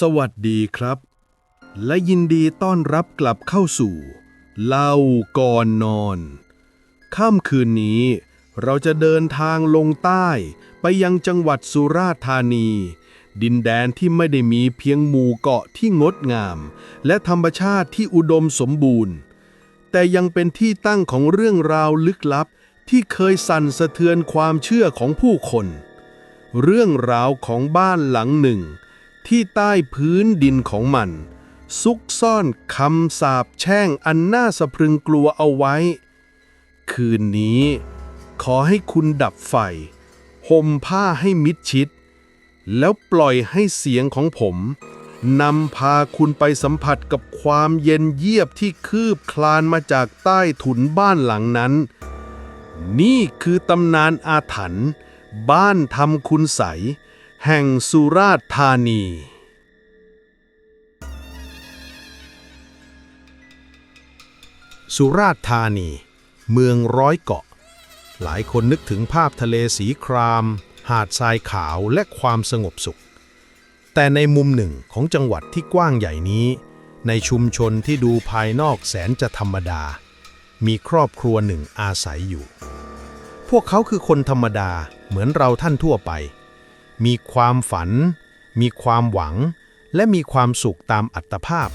สวัสดีครับ และยินดีต้อนรับกลับเข้าสู่เล่าก่อนนอน ค่ำคืนนี้ เราจะเดินทางลงใต้ไปยังจังหวัดสุราษฎร์ธานี ดินแดนที่ไม่ได้มีเพียงหมู่เกาะที่งดงาม และธรรมชาติที่อุดมสมบูรณ์ แต่ยังเป็นที่ตั้งของเรื่องราวลึกลับที่เคยสั่นสะเทือนความเชื่อของผู้คน เรื่องราวของบ้านหลังหนึ่ง ที่ใต้พื้นดินของมัน ซุกซ่อนคำสาปแช่งอันน่าสะพรึงกลัวเอาไว้ คืนนี้ ขอให้คุณดับไฟห่มผ้าให้มิดชิด แล้วปล่อยให้เสียงของผมนำพาคุณไปสัมผัสกับความเย็นเยียบที่คืบคลานมาจากใต้ถุนบ้านหลังนั้น นี่คือตำนานอาถรรพ์บ้านทำคุณใส แห่งสุราษฎร์ธานี สุราษฎร์ธานี เมืองร้อยเกาะ หลายคนนึกถึงภาพทะเลสีคราม หาดทรายขาวและความสงบสุข แต่ในมุมหนึ่งของจังหวัดที่กว้างใหญ่นี้ ในชุมชนที่ดูภายนอกแสนจะธรรมดา มีครอบครัวหนึ่งอาศัยอยู่ พวกเขาคือคนธรรมดาเหมือนเราท่านทั่วไป มีความฝัน มีความหวัง และมีความสุขตามอัตภาพ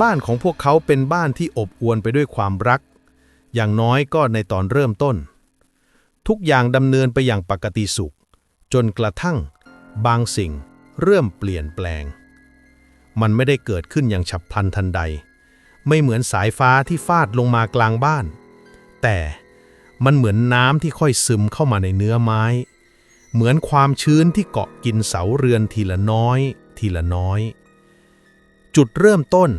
บ้านของพวกเขาเป็นบ้านที่อบอวลไปด้วยความรัก อย่างน้อยก็ในตอนเริ่มต้น ทุกอย่างดำเนินไปอย่างปกติสุข จนกระทั่ง บางสิ่งเริ่มเปลี่ยนแปลง มันไม่ได้เกิดขึ้นอย่างฉับพลันทันใด ไม่เหมือนสายฟ้าที่ฟาดลงมากลางบ้าน แต่มันเหมือนน้ำที่ค่อยซึมเข้ามาในเนื้อไม้ เหมือนความชื้นที่เกาะกินเสาเรือนทีละน้อย ทีละน้อย จุดเริ่มต้น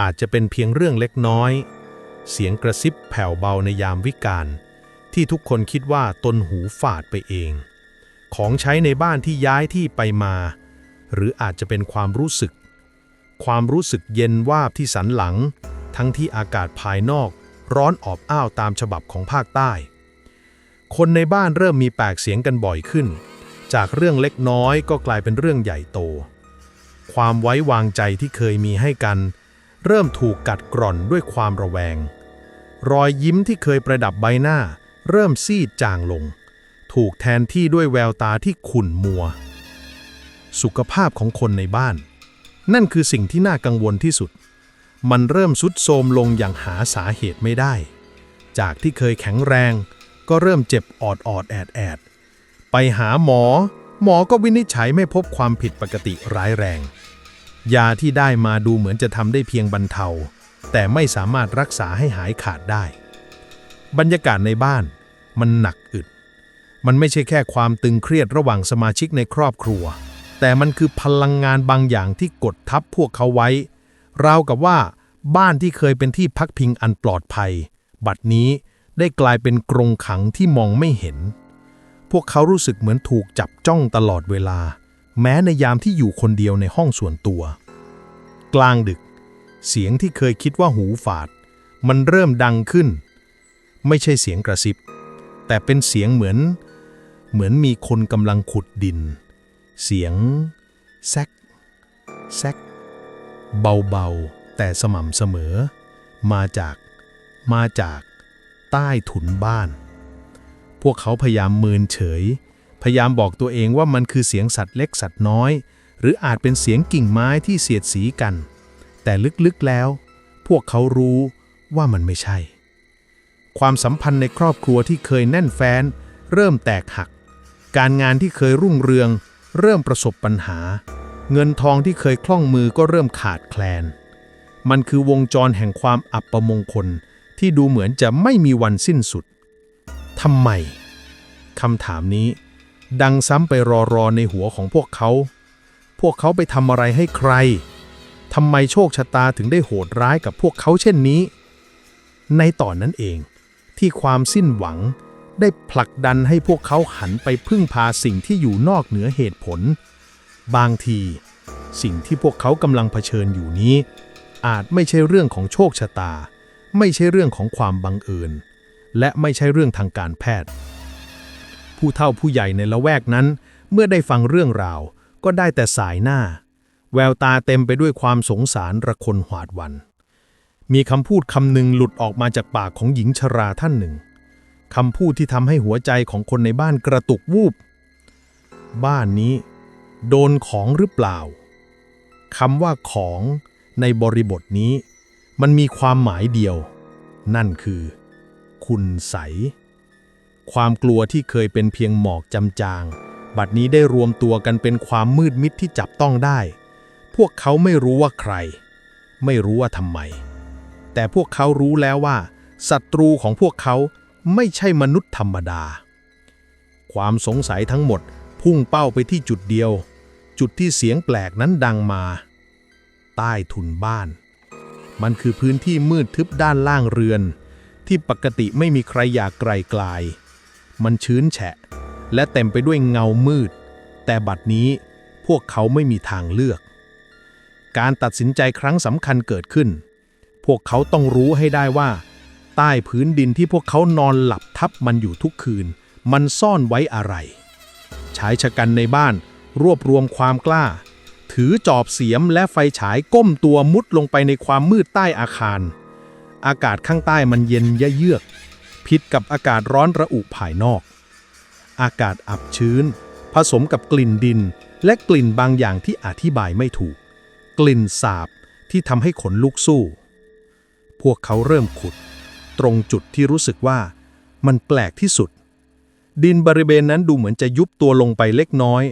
อาจจะเป็นเพียงเรื่องเล็กน้อย เสียงกระซิบแผ่วเบาในยามวิกาลที่ทุกคนคิดว่าตนหูฝาดไปเอง ของใช้ในบ้านที่ย้ายที่ไปมา หรืออาจจะเป็นความรู้สึก ความรู้สึกเย็นวาบที่สันหลัง ทั้งที่อากาศภายนอก ร้อนอบอ้าวตามฉบับของภาคใต้ คนในบ้านเริ่มมีปากเสียงกันบ่อยขึ้น จากเรื่องเล็กน้อยก็กลายเป็นเรื่องใหญ่โต ความไว้วางใจที่เคยมีให้กัน เริ่มถูกกัดกร่อนด้วยความระแวง รอยยิ้มที่เคยประดับใบหน้า เริ่มซีดจางลง ถูกแทนที่ด้วยแววตาที่ขุ่นมัว สุขภาพของคนในบ้าน นั่นคือสิ่งที่น่ากังวลที่สุด มันเริ่มสุดโทรมลงอย่างหาสาเหตุไม่ได้ จากที่เคยแข็งแรง ก็เริ่มเจ็บออดออดแอดแอดไปหาหมอ หมอก็วินิจฉัยไม่พบความผิดปกติร้ายแรง ยาที่ได้มาดูเหมือนจะทำได้เพียงบรรเทา แต่ไม่สามารถรักษาให้หายขาดได้ บรรยากาศในบ้าน มันหนักอึด มันไม่ใช่แค่ความตึงเครียดระหว่างสมาชิกในครอบครัว แต่มันคือพลังงานบางอย่างที่กดทับพวกเขาไว้ ราวกับว่า บ้านที่เคยเป็นที่พักพิงอันปลอดภัย บัดนี้ ได้กลายเป็นกรงขังที่มองไม่เห็น พวกเขารู้สึกเหมือนถูกจับจ้องตลอดเวลา แม้ในยามที่อยู่คนเดียวในห้องส่วนตัว กลางดึก เสียงที่เคยคิดว่าหูฝาด มันเริ่มดังขึ้น ไม่ใช่เสียงกระซิบ แต่เป็นเสียงเหมือน เหมือนมีคนกำลังขุดดิน เสียงแซกแซกเบาๆ แต่สม่ำเสมอ มาจาก มาจาก ใต้ถุนบ้าน พวกเขาพยายามเมืนเฉย พยายามบอกตัวเองว่ามันคือเสียงสัตว์เล็กสัตว์น้อย หรืออาจเป็นเสียงกิ่งไม้ที่เสียดสีกัน แต่ลึกๆแล้ว พวกเขารู้ว่ามันไม่ใช่ ความสัมพันธ์ในครอบครัวที่เคยแน่นแฟ้น เริ่มแตกหัก การงานที่เคยรุ่งเรือง เริ่มประสบปัญหา เงินทองที่เคยคล่องมือก็เริ่มขาดแคลน มันคือวงจรแห่งความอับประมงคล ที่ดูเหมือนจะไม่มีวันสิ้นสุดทำไมคำถามนี้ ดังซ้ำไปรอรอในหัวของพวกเขา พวกเขาไปทำอะไรให้ใครทำไมโชคชะตาถึงได้โหดร้ายกับพวกเขาเช่นนี้ ในตอนนั้นเองที่ความสิ้นหวังได้ผลักดันให้พวกเขาหันไปพึ่งพาสิ่งที่อยู่นอกเหนือเหตุผล บางที สิ่งที่พวกเขากำลังเผชิญอยู่นี้ อาจไม่ใช่เรื่องของโชคชะตา ไม่ใช่เรื่องของความบังเอิญ และไม่ใช่เรื่องทางการแพทย์ ผู้เฒ่าผู้ใหญ่ในละแวกนั้น เมื่อได้ฟังเรื่องราว ก็ได้แต่สายหน้า แววตาเต็มไปด้วยความสงสารระคนหวาดวัน มีคำพูดคำหนึ่งหลุดออกมาจากปากของหญิงชราท่านหนึ่งคำพูดที่ทำให้หัวใจของคนในบ้านกระตุกวูบ บ้านนี้ โดนของหรือเปล่าคำว่าของในบริบทนี้ มันมีความหมายเดียว นั่นคือ คุณใส ความกลัวที่เคยเป็นเพียงหมอกจำจาง บัดนี้ได้รวมตัวกันเป็นความมืดมิดที่จับต้องได้ พวกเขาไม่รู้ว่าใคร ไม่รู้ว่าทำไม แต่พวกเขารู้แล้วว่าศัตรูของพวกเขาไม่ใช่มนุษย์ธรรมดา ความสงสัยทั้งหมดพุ่งเป้าไปที่จุดเดียว จุดที่เสียงแปลกนั้นดังมา ใต้ถุนบ้าน มันคือพื้นที่มืดทึบด้านล่างเรือน ที่ปกติไม่มีใครอยากไกลกลายมันชื้นแฉะ และเต็มไปด้วยเงามืด แต่บัดนี้พวกเขาไม่มีทางเลือก การตัดสินใจครั้งสำคัญเกิดขึ้น พวกเขาต้องรู้ให้ได้ว่า ใต้พื้นดินที่พวกเขานอนหลับทับมันอยู่ทุกคืน มันซ่อนไว้อะไรชายชะกันในบ้านรวบรวมความกล้า ถือจอบเสียมและไฟฉายก้มตัวมุดลงไปในความมืดใต้อาคาร อากาศข้างใต้มันเย็นยะเยือก ผิดกับอากาศร้อนระอุภายนอก อากาศอับชื้น ผสมกับกลิ่นดิน และกลิ่นบางอย่างที่อธิบายไม่ถูก กลิ่นสาบที่ทำให้ขนลุกสู้ พวกเขาเริ่มขุด ตรงจุดที่รู้สึกว่า มันแปลกที่สุด ดินบริเวณนั้นดูเหมือนจะยุบตัวลงไปเล็กน้อย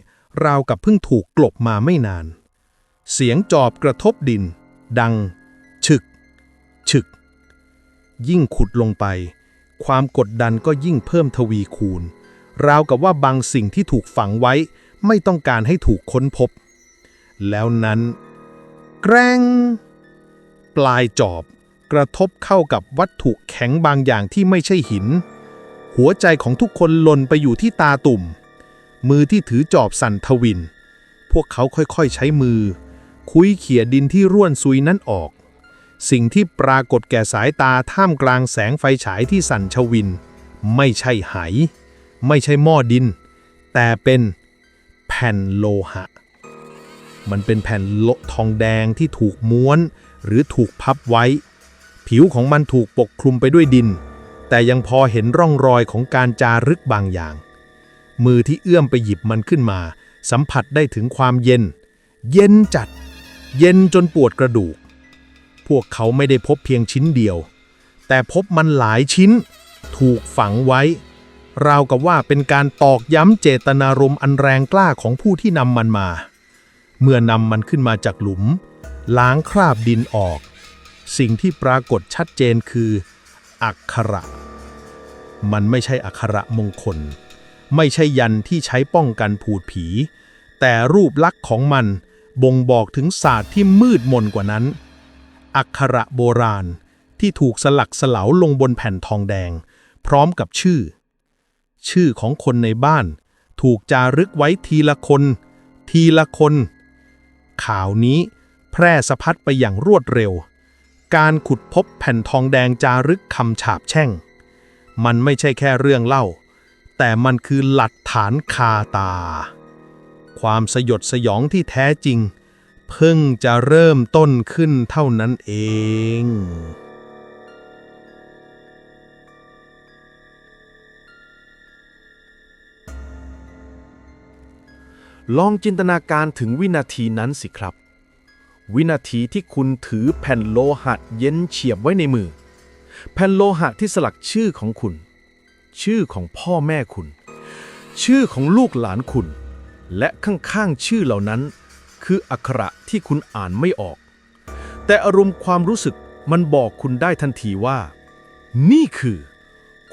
ราวกับเพิ่งถูกกลบมาไม่นาน เสียงจอบกระทบดิน ดัง ฉึก ฉึก ยิ่งขุดลงไป ความกดดันก็ยิ่งเพิ่มทวีคูณ ราวกับว่าบางสิ่งที่ถูกฝังไว้ ไม่ต้องการให้ถูกค้นพบ แล้วนั้น แกรง ปลายจอบกระทบเข้ากับวัตถุแข็งบางอย่างที่ไม่ใช่หิน หัวใจของทุกคนหล่นไปอยู่ที่ตาตุ่ม มือที่ถือจอบสั่นทวิน พวกเขาค่อยๆใช้มือ คุยเขี่ยดินที่ร่วนซุยนั้นออก สิ่งที่ปรากฏแก่สายตาท่ามกลางแสงไฟฉายที่สั่นชวิน ไม่ใช่ไห ไม่ใช่หม้อดิน แต่เป็นแผ่นโลหะ มันเป็นแผ่นโลทองแดงที่ถูกม้วนหรือถูกพับไว้ ผิวของมันถูกปกคลุมไปด้วยดิน แต่ยังพอเห็นร่องรอยของการจารึกบางอย่าง มือที่เอื้อมไปหยิบมันขึ้นมา สัมผัสได้ถึงความเย็น เย็นจัด เย็นจนปวดกระดูก พวกเขาไม่ได้พบเพียงชิ้นเดียว แต่พบมันหลายชิ้น ถูกฝังไว้ ราวกับว่าเป็นการตอกย้ำเจตนารมณ์อันแรงกล้าของผู้ที่นำมันมา เมื่อนำมันขึ้นมาจากหลุม ล้างคราบดินออก สิ่งที่ปรากฏชัดเจนคือ อักขระ มันไม่ใช่อักขระมงคล ไม่ใช่ยันที่ใช้ป้องกันผูดผี แต่รูปลักษณ์ของมันบ่งบอกถึงศาสตร์ที่มืดมนกว่านั้น อักขระโบราณที่ถูกสลักสลาวลงบนแผ่นทองแดง พร้อมกับชื่อ ชื่อของคนในบ้าน ถูกจารึกไว้ทีละคน ทีละคน ข่าวนี้แพร่สะพัดไปอย่างรวดเร็ว การขุดพบแผ่นทองแดงจารึกคำฉาบแช่ง มันไม่ใช่แค่เรื่องเล่า แต่มันคือหลักฐานคาตา ความสยดสยองที่แท้จริง เพิ่งจะเริ่มต้นขึ้นเท่านั้นเอง ลองจินตนาการถึงวินาทีนั้นสิครับ วินาทีที่คุณถือแผ่นโลหะเย็นเฉียบไว้ในมือ แผ่นโลหะที่สลักชื่อของคุณ ชื่อของพ่อแม่คุณ ชื่อของลูกหลานคุณ และข้างๆชื่อเหล่านั้น คืออักขระที่คุณอ่านไม่ออก แต่อารมณ์ความรู้สึกมันบอกคุณได้ทันทีว่า นี่คือ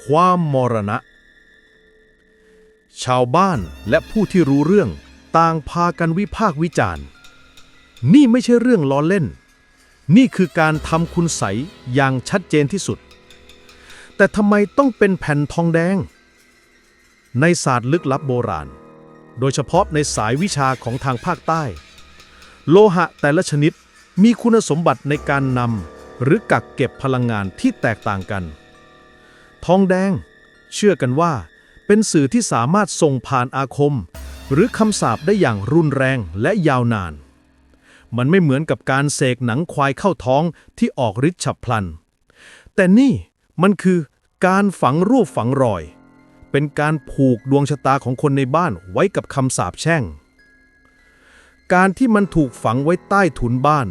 ความมรณะ ชาวบ้านและผู้ที่รู้เรื่องต่างพากันวิพากษ์วิจารณ์ นี่ไม่ใช่เรื่องล้อเล่น นี่คือการทำคุณใสอย่างชัดเจนที่สุด แต่ทำไมต้องเป็นแผ่นทองแดง ในศาสตร์ลึกลับโบราณ โดยเฉพาะในสายวิชาของทางภาคใต้ โลหะแต่ละชนิดมีคุณสมบัติในการนำหรือกักเก็บพลังงานที่แตกต่างกัน ทองแดง เชื่อกันว่า เป็นสื่อที่สามารถส่งผ่านอาคม หรือคำสาปได้อย่างรุนแรงและยาวนาน มันไม่เหมือนกับการเสกหนังควายเข้าท้องที่ออกฤทธิ์ฉับพลัน แต่นี่ มันคือการฝังรูปฝังรอย เป็นการผูกดวงชะตาของคนในบ้านไว้กับคำสาปแช่ง การที่มันถูกฝังไว้ใต้ถุนบ้าน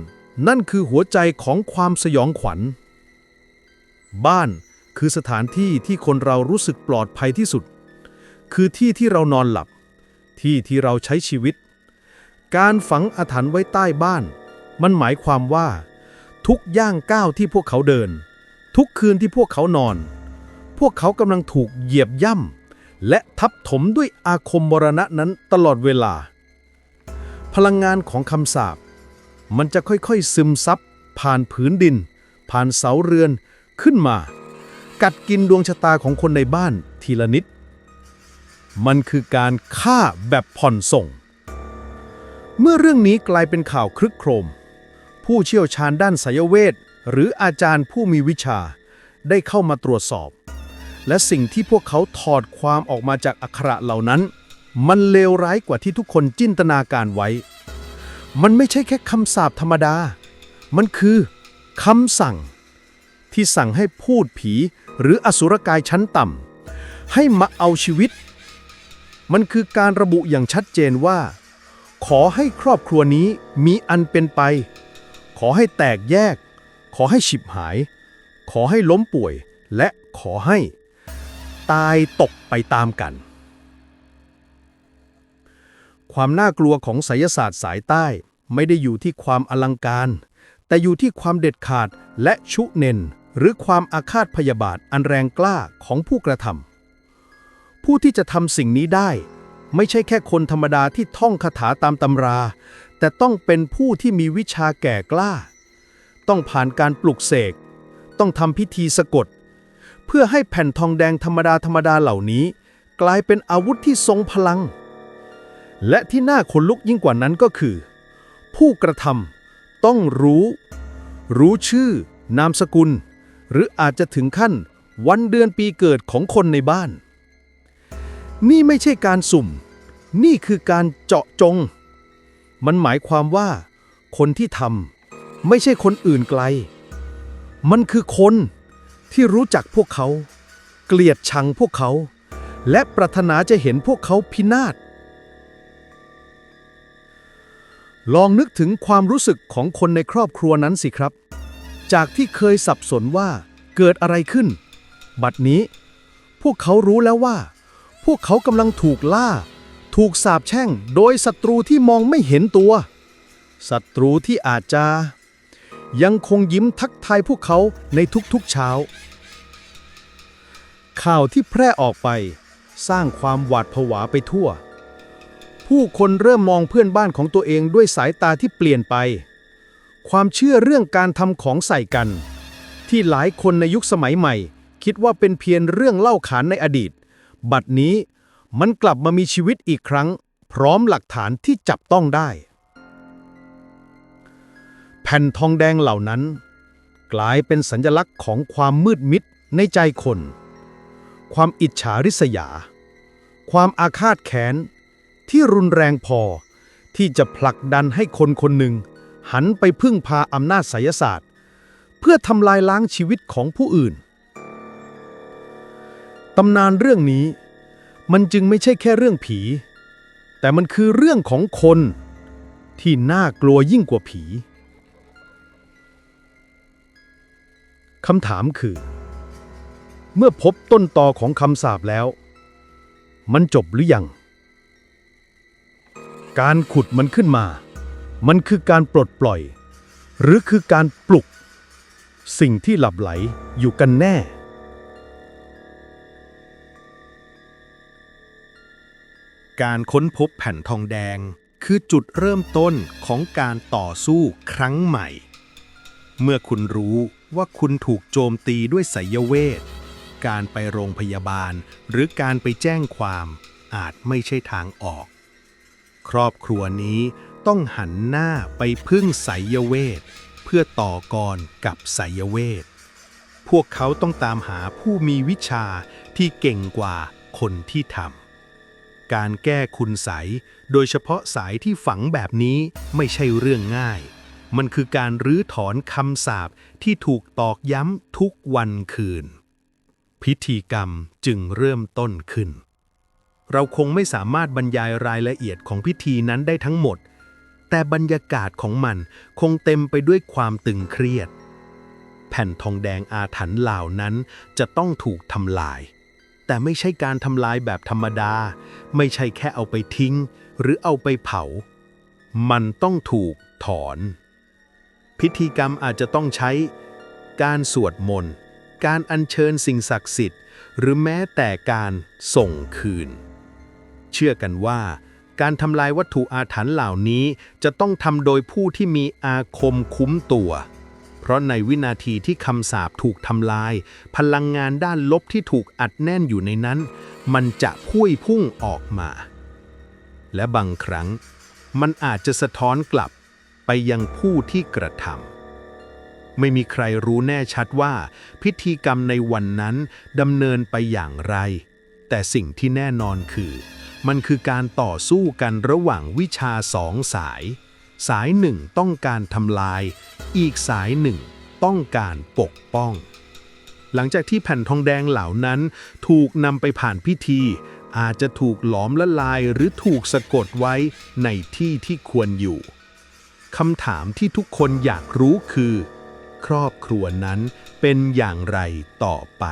นั่นคือหัวใจของความสยองขวัญ บ้านคือสถานที่ที่คนเรารู้สึกปลอดภัยที่สุด คือที่ที่เรานอนหลับ ที่ที่เราใช้ชีวิต การฝังอาถรรพ์ไว้ใต้บ้าน มันหมายความว่า ทุกย่างก้าวที่พวกเขาเดิน ทุกคืนที่พวกเขานอน พวกเขากำลังถูกเหยียบย่ำและทับถมด้วยอาคมมรณะนั้นตลอดเวลา พลังงานของคำสาปมันจะค่อยๆซึมซับผ่านผืนดิน ผ่านเสาเรือนขึ้นมา กัดกินดวงชะตาของคนในบ้านทีละนิด มันคือการฆ่าแบบผ่อนส่ง เมื่อเรื่องนี้กลายเป็นข่าวครึกโครม ผู้เชี่ยวชาญด้านไสยเวท หรืออาจารย์ผู้มีวิชา ได้เข้ามาตรวจสอบ และสิ่งที่พวกเขาถอดความออกมาจากอักขระเหล่านั้น มันเลวร้ายกว่าที่ทุกคนจินตนาการไว้ มันไม่ใช่แค่คำสาปธรรมดา มันคือคำสั่ง ที่สั่งให้พูดผีหรืออสุรกายชั้นต่ำให้มาเอาชีวิต มันคือการระบุอย่างชัดเจนว่า ขอให้ครอบครัวนี้มีอันเป็นไป ขอให้แตกแยก ขอให้ฉิบหาย ขอให้ล้มป่วย และขอให้ ตายตกไปตามกัน ความน่ากลัวของไสยศาสตร์สายใต้ไม่ได้อยู่ที่ความอลังการ แต่อยู่ที่ความเด็ดขาดและชุเนน หรือความอาฆาตพยาบาทอันแรงกล้าของผู้กระทำผู้ที่จะทำสิ่งนี้ได้ ไม่ใช่แค่คนธรรมดาที่ท่องคาถาตามตำรา แต่ต้องเป็นผู้ที่มีวิชาแก่กล้า ต้องผ่านการปลุกเสก ต้องทำพิธีสะกด เพื่อให้แผ่นทองแดงธรรมดาธรรมดาเหล่านี้ กลายเป็นอาวุธที่ทรงพลัง และที่น่าขนลุกยิ่งกว่านั้นก็คือ ผู้กระทำต้องรู้ รู้ชื่อ นามสกุล หรืออาจจะถึงขั้นวันเดือนปีเกิดของคนในบ้าน นี่ไม่ใช่การสุ่ม นี่คือการเจาะจง มันหมายความว่า คนที่ทำ ไม่ใช่คนอื่นไกล มันคือคนที่รู้จักพวกเขา เกลียดชังพวกเขา และปรารถนาจะเห็นพวกเขาพินาศ ลองนึกถึงความรู้สึกของคนในครอบครัวนั้นสิครับ จากที่เคยสับสนว่าเกิดอะไรขึ้น บัดนี้ พวกเขารู้แล้วว่า พวกเขากำลังถูกล่า ถูกสาปแช่งโดยศัตรูที่มองไม่เห็นตัวศัตรูที่อาจจะ ยังคงยิ้มทักทายพวกเขาในทุกๆเช้า ข่าวที่แพร่ออกไป สร้างความหวาดผวาไปทั่ว ผู้คนเริ่มมองเพื่อนบ้านของตัวเองด้วยสายตาที่เปลี่ยนไป ความเชื่อเรื่องการทำของใส่กัน ที่หลายคนในยุคสมัยใหม่ คิดว่าเป็นเพียงเรื่องเล่าขานในอดีต บัดนี้มันกลับมามีชีวิตอีกครั้ง พร้อมหลักฐานที่จับต้องได้ ผ่นทองแดงเหล่านั้น กลายเป็นสัญลักษณ์ของความมืดมิดในใจคน ความอิจฉาริษยา ความอาฆาตแค้น ที่รุนแรงพอที่จะผลักดันให้คนคนหนึ่ง หันไปพึ่งพาอำนาจไสยศาสตร์ เพื่อทำลายล้างชีวิตของผู้อื่น ตำนานเรื่องนี้ มันจึงไม่ใช่แค่เรื่องผี แต่มันคือเรื่องของคนที่น่ากลัวยิ่งกว่าผี คำถามคือ เมื่อพบต้นตอของคำสาปแล้ว มันจบหรือยัง การขุดมันขึ้นมา มันคือการปลดปล่อย หรือคือการปลุก สิ่งที่หลับไหลอยู่กันแน่ การค้นพบแผ่นทองแดงคือจุดเริ่มต้นของการต่อสู้ครั้งใหม่ เมื่อคุณรู้ ว่าคุณถูกโจมตีด้วยไสยเวท การไปโรงพยาบาล หรือการไปแจ้งความอาจไม่ใช่ทางออก ครอบครัวนี้ต้องหันหน้าไปพึ่งไสยเวท เพื่อต่อกรกับไสยเวท พวกเขาต้องตามหาผู้มีวิชาที่เก่งกว่าคนที่ทำการแก้คุณไสยโดยเฉพาะสายที่ฝังแบบนี้ไม่ใช่เรื่องง่าย มันคือการรื้อถอนคำสาปที่ถูกตอกย้ำทุกวันคืน พิธีกรรมจึงเริ่มต้นขึ้น เราคงไม่สามารถบรรยายรายละเอียดของพิธีนั้นได้ทั้งหมด แต่บรรยากาศของมันคงเต็มไปด้วยความตึงเครียด แผ่นทองแดงอาถรรพ์เหล่านั้นจะต้องถูกทำลาย แต่ไม่ใช่การทำลายแบบธรรมดา ไม่ใช่แค่เอาไปทิ้ง หรือเอาไปเผา มันต้องถูกถอน พิธีกรรมอาจจะต้องใช้ การสวดมนต์ การอัญเชิญสิ่งศักดิ์สิทธิ์ หรือแม้แต่การส่งคืน เชื่อกันว่า การทำลายวัตถุอาถรรพ์เหล่านี้จะต้องทำโดยผู้ที่มีอาคมคุ้มตัว เพราะในวินาทีที่คำสาปถูกทำลาย พลังงานด้านลบที่ถูกอัดแน่นอยู่ในนั้น มันจะพุ่ยพุ่งออกมา และบางครั้ง มันอาจจะสะท้อนกลับ ยังผู้ที่กระทำไม่มีใครรู้แน่ชัดว่า พิธีกรรมในวันนั้นดำเนินไปอย่างไร แต่สิ่งที่แน่นอนคือ มันคือการต่อสู้กันระหว่างวิชาสองสาย สายหนึ่งต้องการทำลาย อีกสายหนึ่งต้องการปกป้อง หลังจากที่แผ่นทองแดงเหล่านั้น ถูกนำไปผ่านพิธี อาจจะถูกหลอมละลายหรือถูกสะกดไว้ในที่ที่ควรอยู่ คำถามที่ทุกคนอยากรู้คือ ครอบครัวนั้นเป็นอย่างไรต่อไป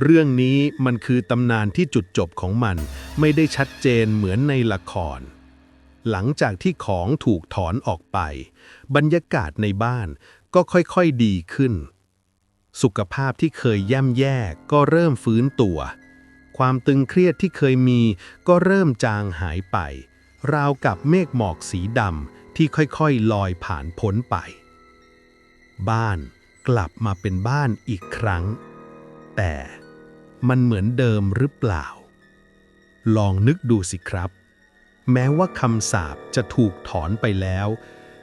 เรื่องนี้มันคือตำนานที่จุดจบของมันไม่ได้ชัดเจนเหมือนในละคร หลังจากที่ของถูกถอนออกไป บรรยากาศในบ้านก็ค่อยๆดีขึ้น สุขภาพที่เคยย่ำแย่ก็เริ่มฟื้นตัว ความตึงเครียดที่เคยมีก็เริ่มจางหายไป ราวกับเมฆหมอกสีดำ ที่ค่อยๆลอยผ่านพ้นไป บ้านกลับมาเป็นบ้านอีกครั้ง แต่มันเหมือนเดิมหรือเปล่า ลองนึกดูสิครับ แม้ว่าคำสาปจะถูกถอนไปแล้ว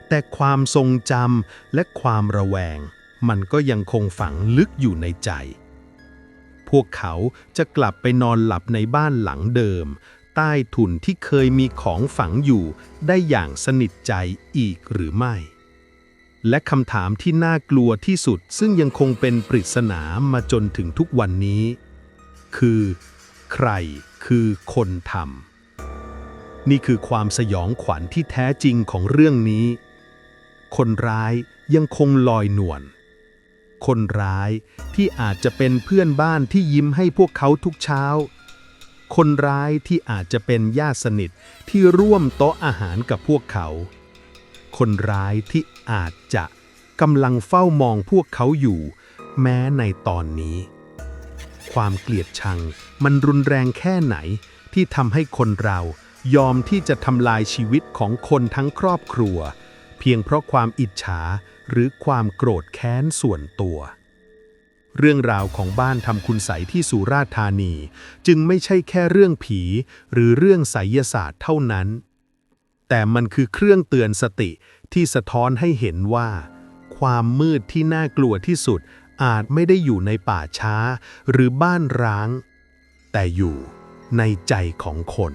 แต่ความทรงจำและความระแวง มันก็ยังคงฝังลึกอยู่ในใจ พวกเขาจะกลับไปนอนหลับในบ้านหลังเดิม ใต้ถุนที่เคยมีของฝังอยู่ ได้อย่างสนิทใจอีกหรือไม่ และคำถามที่น่ากลัวที่สุดซึ่งยังคงเป็นปริศนามาจนถึงทุกวันนี้ คือ ใครคือคนทำนี่คือความสยองขวัญที่แท้จริงของเรื่องนี้ คนร้ายยังคงลอยนวลคนร้ายที่อาจจะเป็นเพื่อนบ้านที่ยิ้มให้พวกเขาทุกเช้า คนร้ายที่อาจจะเป็นญาติสนิทที่ร่วมโต๊ะอาหารกับพวกเขา คนร้ายที่อาจจะกำลังเฝ้ามองพวกเขาอยู่ แม้ในตอนนี้ ความเกลียดชังมันรุนแรงแค่ไหนที่ทำให้คนเรายอมที่จะทำลายชีวิตของคนทั้งครอบครัว เพียงเพราะความอิจฉาหรือความโกรธแค้นส่วนตัว เรื่องราวของบ้านทำคุณใสยที่สุราษฎร์ธานี จึงไม่ใช่แค่เรื่องผี หรือเรื่องไสยศาสตร์เท่านั้น แต่มันคือเครื่องเตือนสติที่สะท้อนให้เห็นว่า ความมืดที่น่ากลัวที่สุดอาจไม่ได้อยู่ในป่าช้า หรือบ้านร้าง แต่อยู่ในใจของคน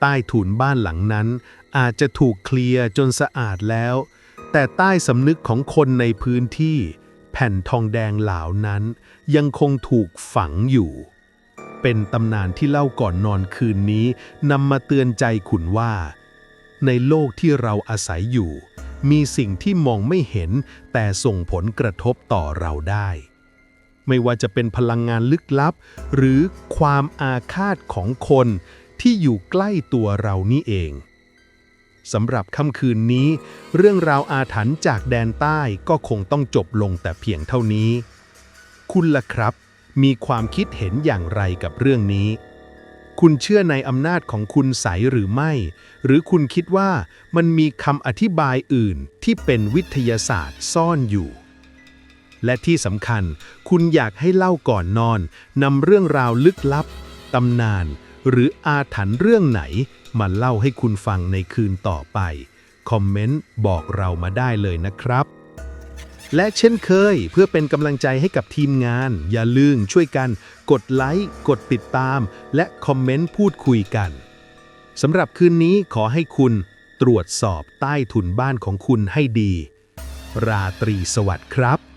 ใต้ถุนบ้านหลังนั้น อาจจะถูกเคลียร์จนสะอาดแล้ว แต่ใต้สำนึกของคนในพื้นที่ แผ่นทองแดงเหล่านั้นยังคงถูกฝังอยู่ เป็นตำนานที่เล่าก่อนนอนคืนนี้นำมาเตือนใจขุนว่า ในโลกที่เราอาศัยอยู่ มีสิ่งที่มองไม่เห็นแต่ส่งผลกระทบต่อเราได้ ไม่ว่าจะเป็นพลังงานลึกลับ หรือความอาฆาตของคนที่อยู่ใกล้ตัวเรานี่เอง สำหรับค่ำคืนนี้ เรื่องราวอาถรรพ์จากแดนใต้ก็คงต้องจบลงแต่เพียงเท่านี้ คุณล่ะครับ มีความคิดเห็นอย่างไรกับเรื่องนี้ คุณเชื่อในอำนาจของคุณใสหรือไม่ หรือคุณคิดว่ามันมีคำอธิบายอื่นที่เป็นวิทยาศาสตร์ซ่อนอยู่ และที่สำคัญ คุณอยากให้เล่าก่อนนอนนำเรื่องราวลึกลับตำนาน หรืออาถรรพ์เรื่องไหน มาเล่าให้คุณฟังในคืนต่อไป คอมเมนต์บอกเรามาได้เลยนะครับ และเช่นเคยเพื่อเป็นกำลังใจให้กับทีมงาน อย่าลืมช่วยกัน กดไลค์กดติดตาม และคอมเมนต์พูดคุยกันสำหรับคืนนี้ขอให้คุณตรวจสอบใต้ถุนบ้านของคุณให้ดี ราตรีสวัสดิ์ครับ